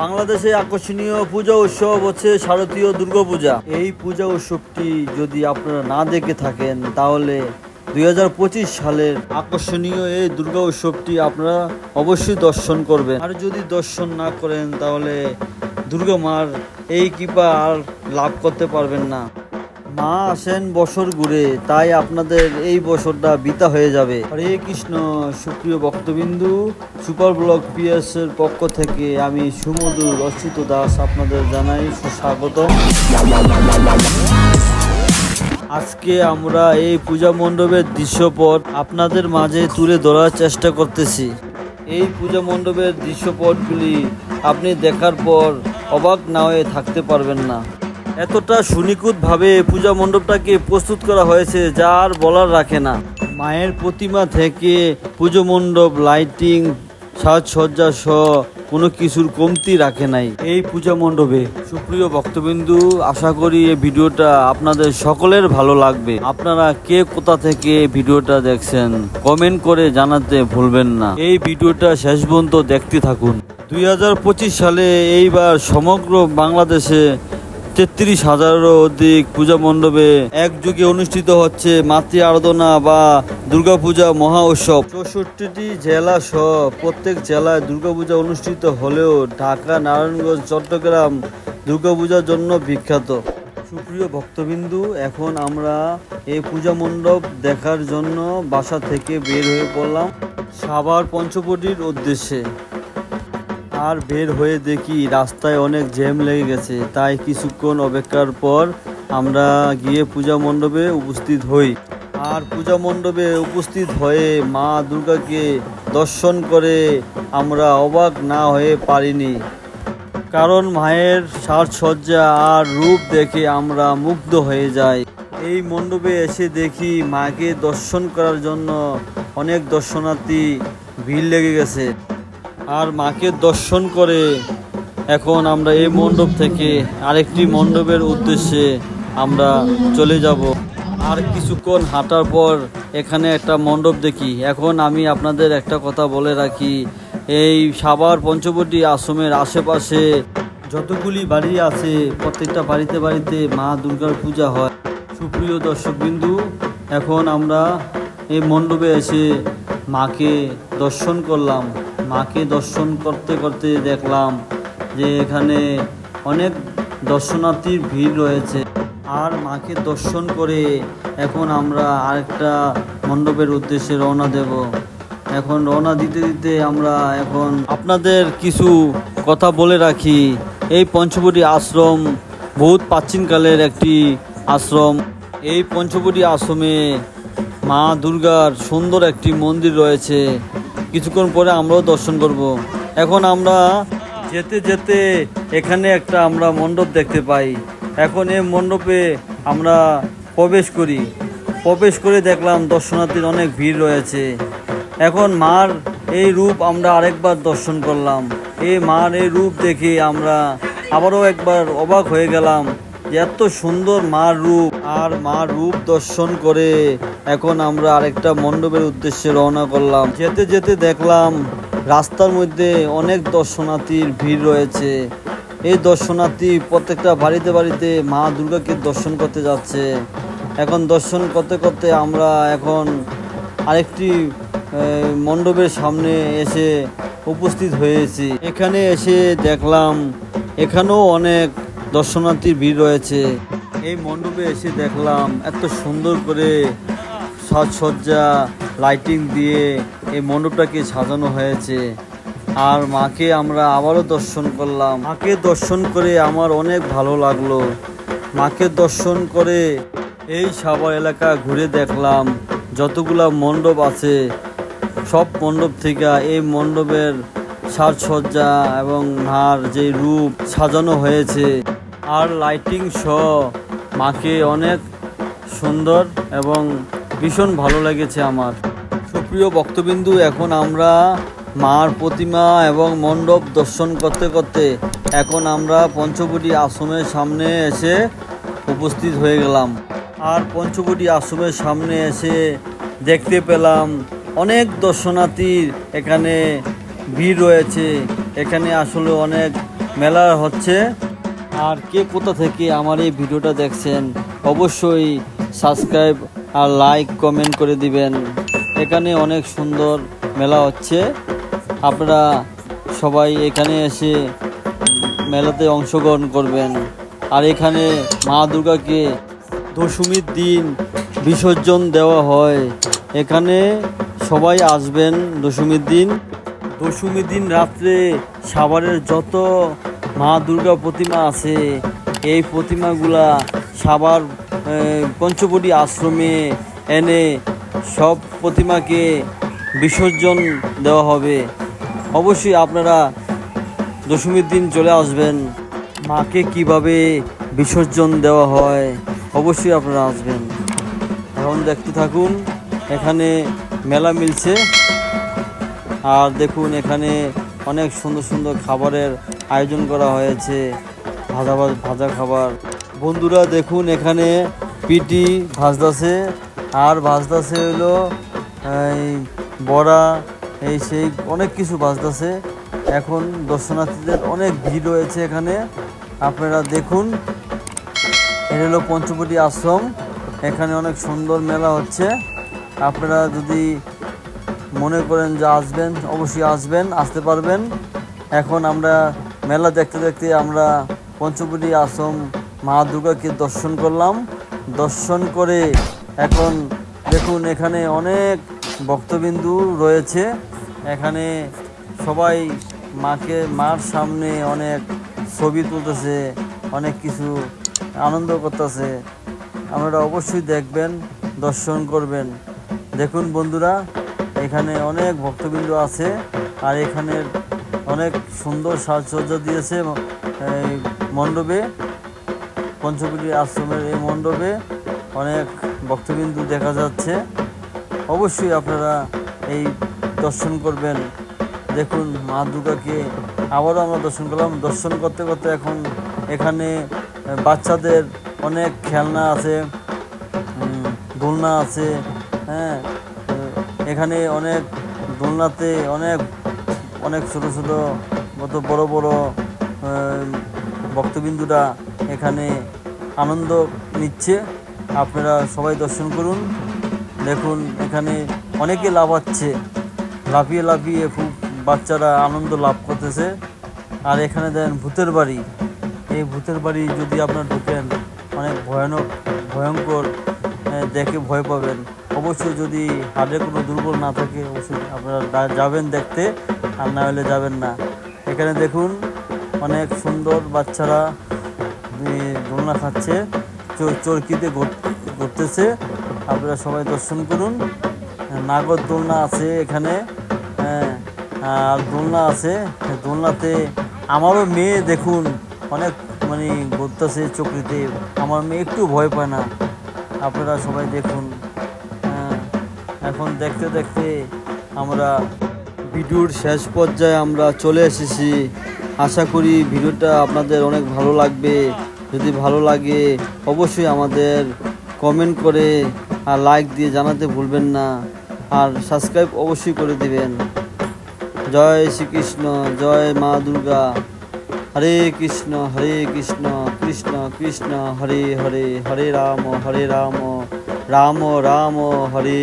বাংলাদেশে আকর্ষণীয় পূজা উৎসব হচ্ছে শারদীয় দুর্গাপূজা এই পূজা উৎসবটি যদি আপনারা না দেখে থাকেন, তাহলে দুই হাজার পঁচিশ সালের আকর্ষণীয় এই দুর্গা উৎসবটি আপনারা অবশ্যই দর্শন করবেন। আর যদি দর্শন না করেন, তাহলে দুর্গা মার এই কৃপা আর লাভ করতে পারবেন না। মা আসেন বছর ঘুরে, তাই আপনাদের এই বছরটা বিতা হয়ে যাবে। হরে কৃষ্ণ, সুপ্রিয় ভক্তবিন্দু, সুপার ব্লক পিএস এর পক্ষ থেকে আমি সুমধুর অচ্যুত দাস আপনাদের জানাই সুস্বাগত আজকে আমরা এই পূজা মণ্ডপের দৃশ্যপট আপনাদের মাঝে তুলে ধরার চেষ্টা করতেছি। এই পূজা মণ্ডপের দৃশ্যপটগুলি আপনি দেখার পর অবাক না হয়ে থাকতে পারবেন না। এতটা সুনিকুতভাবে পূজা মণ্ডপটাকে প্রস্তুত করা হয়েছে, যা আর বলার রাখে না। মায়ের প্রতিমা থেকে পুজো মণ্ডপ, লাইটিং, সাজসজ্জা সহ কোনো কিছুর কমতি রাখে নাই এই পূজা মণ্ডপে। সুপ্রিয় ভক্তবিন্দু, আশা করি এই ভিডিওটা আপনাদের সকলের ভালো লাগবে। আপনারা কে কোথা থেকে ভিডিওটা দেখছেন, কমেন্ট করে জানাতে ভুলবেন না। এই ভিডিওটা শেষ পর্যন্ত দেখতে থাকুন। দুই হাজার পঁচিশ সালে এইবার সমগ্র বাংলাদেশে তেত্রিশ হাজারেরও অধিক পূজা মণ্ডপে একযুগে অনুষ্ঠিত হচ্ছে মাতৃ আরাধনা বা দুর্গাপূজা মহা উৎসব। চৌষট্টিটি জেলা সহ প্রত্যেক জেলায় দুর্গাপূজা অনুষ্ঠিত হলেও ঢাকা, নারায়ণগঞ্জ, চট্টগ্রাম দুর্গাপূজার জন্য বিখ্যাত। সুপ্রিয় ভক্তবিন্দু, এখন আমরা এই পূজা মণ্ডপ দেখার জন্য বাসা থেকে বের হয়ে পড়লাম সাভার পঞ্চবটির উদ্দেশ্যে। আর বের হয়ে দেখি রাস্তায় অনেক জ্যাম লেগে গেছে। তাই কিছুক্ষণ অপেক্ষার পর আমরা গিয়ে পূজা মণ্ডপে উপস্থিত হই। আর পূজা মণ্ডপে উপস্থিত হয়ে মা দুর্গাকে দর্শন করে আমরা অবাক না হয়ে পারিনি। কারণ মায়ের সাজসজ্জা আর রূপ দেখে আমরা মুগ্ধ হয়ে যাই। এই মণ্ডপে এসে দেখি মাকে দর্শন করার জন্য অনেক দর্শনার্থী ভিড় লেগে গেছে। আর মাকে দর্শন করে এখন আমরা এই মণ্ডপ থেকে আরেকটি মণ্ডপের উদ্দেশ্যে আমরা চলে যাব। আর কিছুক্ষণ হাঁটার পর এখানে একটা মণ্ডপ দেখি। এখন আমি আপনাদের একটা কথা বলে রাখি, এই সাভার পঞ্চবটি আশ্রমের আশেপাশে যতগুলি বাড়ি আছে, প্রত্যেকটা বাড়িতে বাড়িতে মা দুর্গার পূজা হয়। সুপ্রিয় দর্শকবিন্দু, এখন আমরা এই মণ্ডপে এসে মাকে দর্শন করলাম। মাকে দর্শন করতে করতে দেখলাম যে এখানে অনেক দর্শনার্থীর ভিড় রয়েছে। আর মাকে দর্শন করে এখন আমরা আরেকটা মণ্ডপের উদ্দেশ্যে রওনা দেব। এখন রওনা দিতে দিতে আমরা এখন আপনাদের কিছু কথা বলে রাখি। এই পঞ্চবটি আশ্রম বহুত প্রাচীনকালের একটি আশ্রম। এই পঞ্চবটি আশ্রমে মা দুর্গার সুন্দর একটি মন্দির রয়েছে। কিছুক্ষণ পরে আমরাও দর্শন করব। এখন আমরা যেতে যেতে এখানে একটা আমরা মণ্ডপ দেখতে পাই। এখন এই মণ্ডপে আমরা প্রবেশ করি। প্রবেশ করে দেখলাম দর্শনার্থীর অনেক ভিড় রয়েছে। এখন মার এই রূপ আমরা আরেকবার দর্শন করলাম। এই মার এই রূপ দেখে আমরা আবারও একবার অবাক হয়ে গেলাম। এত সুন্দর মার রূপ আর মার রূপ দর্শন করে এখন আমরা আরেকটা মণ্ডপের উদ্দেশ্যে রওনা করলাম। যেতে যেতে দেখলাম রাস্তার মধ্যে অনেক দর্শনার্থীর ভিড় রয়েছে। এই দর্শনার্থী প্রত্যেকটা বাড়িতে বাড়িতে মা দুর্গাকে দর্শন করতে যাচ্ছে। এখন দর্শন করতে করতে আমরা এখন আরেকটি মণ্ডপের সামনে এসে উপস্থিত হয়েছি। এখানে এসে দেখলাম এখানেও অনেক দর্শনার্থীর ভিড় রয়েছে। এই মণ্ডপে এসে দেখলাম এত সুন্দর করে সাজসজ্জা লাইটিং দিয়ে এই মণ্ডপটাকে সাজানো হয়েছে। আর মাকে আমরা আবারও দর্শন করলাম। মাকে দর্শন করে আমার অনেক ভালো লাগল। মাকে দর্শন করে এই সাভার এলাকা ঘুরে দেখলাম। যতগুলা মণ্ডপ আছে, সব মণ্ডপ থেকে এই মণ্ডপের সাজসজ্জা এবং মার যে রূপ সাজানো হয়েছে। আর লাইটিং সহ মাকে অনেক সুন্দর এবং ভীষণ ভালো লেগেছে আমার। সুপ্রিয় ভক্তবিন্দু, এখন আমরা মার প্রতিমা এবং মণ্ডপ দর্শন করতে করতে এখন আমরা পঞ্চবটি আশ্রমের সামনে এসে উপস্থিত হয়ে গেলাম। আর পঞ্চবটি আশ্রমের সামনে এসে দেখতে পেলাম অনেক দর্শনার্থীর এখানে ভিড় রয়েছে। এখানে আসলে অনেক মেলা হচ্ছে। আর কে কোথা থেকে আমার এই ভিডিওটা দেখছেন, অবশ্যই সাবস্ক্রাইব আর লাইক কমেন্ট করে দিবেন। এখানে অনেক সুন্দর মেলা হচ্ছে। আপনারা সবাই এখানে এসে মেলাতে অংশগ্রহণ করবেন। আর এখানে মা দুর্গাকে দশমীর দিন বিসর্জন দেওয়া হয়। এখানে সবাই আসবেন দশমীর দিন। দশমীর দিন রাত্রে সাভারের যত মা দুর্গা প্রতিমা আছে। এই প্রতিমাগুলা আহ, পঞ্চবটি আশ্রমে এনে সব প্রতিমাকে বিসর্জন দেওয়া হবে। অবশ্যই আপনারা দশমীর দিন চলে আসবেন। মাকে কীভাবে বিসর্জন দেওয়া হয় অবশ্যই আপনারা আসবেন। এখন দেখতে থাকুন এখানে মেলা মিলছে। আর দেখুন এখানে অনেক সুন্দর সুন্দর খাবারের আয়োজন করা হয়েছে, ভাজা ভাজ- খাবার। বন্ধুরা, দেখুন এখানে পিটি ভাজদাসে আর ভাজদাছে হলো বড়া, এই সেই অনেক কিছু ভাজদাছে এখন দর্শনার্থীদের অনেক ভিড় রয়েছে এখানে। আপনারা দেখুন, এটা হলো পঞ্চবটি আশ্রম। এখানে অনেক সুন্দর মেলা হচ্ছে। আপনারা যদি মনে করেন যে আসবেন, অবশ্যই আসবেন, আসতে পারবেন। এখন আমরা মেলা দেখতে দেখতে আমরা পঞ্চবটি আশ্রম মা দুর্গাকে দর্শন করলাম। দর্শন করে এখন দেখুন এখানে অনেক ভক্তবিন্দু রয়েছে। এখানে সবাই মাকে, মার সামনে অনেক ছবি তুলতেছে, অনেক কিছু আনন্দ করতেছে। আপনারা অবশ্যই দেখবেন, দর্শন করবেন। দেখুন বন্ধুরা, এখানে অনেক ভক্তবিন্দু আছে আর এখানের অনেক সুন্দর সাজসজ্জা দিয়েছে এই মণ্ডপে পঞ্চকুটি আশ্রমের এই মণ্ডপে অনেক ভক্তবিন্দু দেখা যাচ্ছে। অবশ্যই আপনারা এই দর্শন করবেন। দেখুন, মা দুর্গাকে আবারও আমরা দর্শন করলাম। দর্শন করতে করতে এখন এখানে বাচ্চাদের অনেক খেলনা আছে দোলনা আছে হ্যাঁ এখানে অনেক দোলনাতে অনেক অনেক ছোট ছোট কত বড় বড় ভক্তবিন্দুরা এখানে আনন্দ নিচ্ছে। আপনারা সবাই দর্শন করুন। দেখুন, এখানে অনেকে লাফাচ্ছে। লাফিয়ে লাফিয়ে খুব বাচ্চারা আনন্দ লাভ করতেছে। আর এখানে দেন ভূতের বাড়ি। এই ভূতের বাড়ি যদি আপনার ঢুকেন, অনেক ভয়ানক, ভয়ঙ্কর দেখে ভয় পাবেন। অবশ্যই যদি হাড়ে কোনো দুর্বল না থাকে অবশ্যই আপনারা যাবেন দেখতে আর না হলে যাবেন না। এখানে দেখুন অনেক সুন্দর বাচ্চারা দোলনা খাচ্ছে চোর- চরকিতে ঘুর- ঘুরতেছে। আপনারা সবাই দর্শন করুন। নাগর দোলনা আছে এখানে হ্যাঁ, আর দোলনা আছে। দোলনাতে আমারও মেয়ে দেখুন অনেক মানে ঘুরতেছে চকরিতে। আমার মেয়ে একটু ভয় পায় না। আপনারা সবাই দেখুন। এখন দেখতে দেখতে আমরা ভিডিওর শেষ পর্যায়ে আমরা চলে এসেছি। আশা করি ভিডিওটা আপনাদের অনেক ভালো লাগবে। যদি ভালো লাগে, অবশ্যই আমাদের কমেন্ট করে আর লাইক দিয়ে জানাতে ভুলবেন না। আর সাবস্ক্রাইব অবশ্যই করে দিবেন। জয় শ্রীকৃষ্ণ, জয় মা দুর্গা। হরে কৃষ্ণ হরে কৃষ্ণ কৃষ্ণ কৃষ্ণ। হরে হরে হরে রাম হরে রাম। রাম রাম, হরে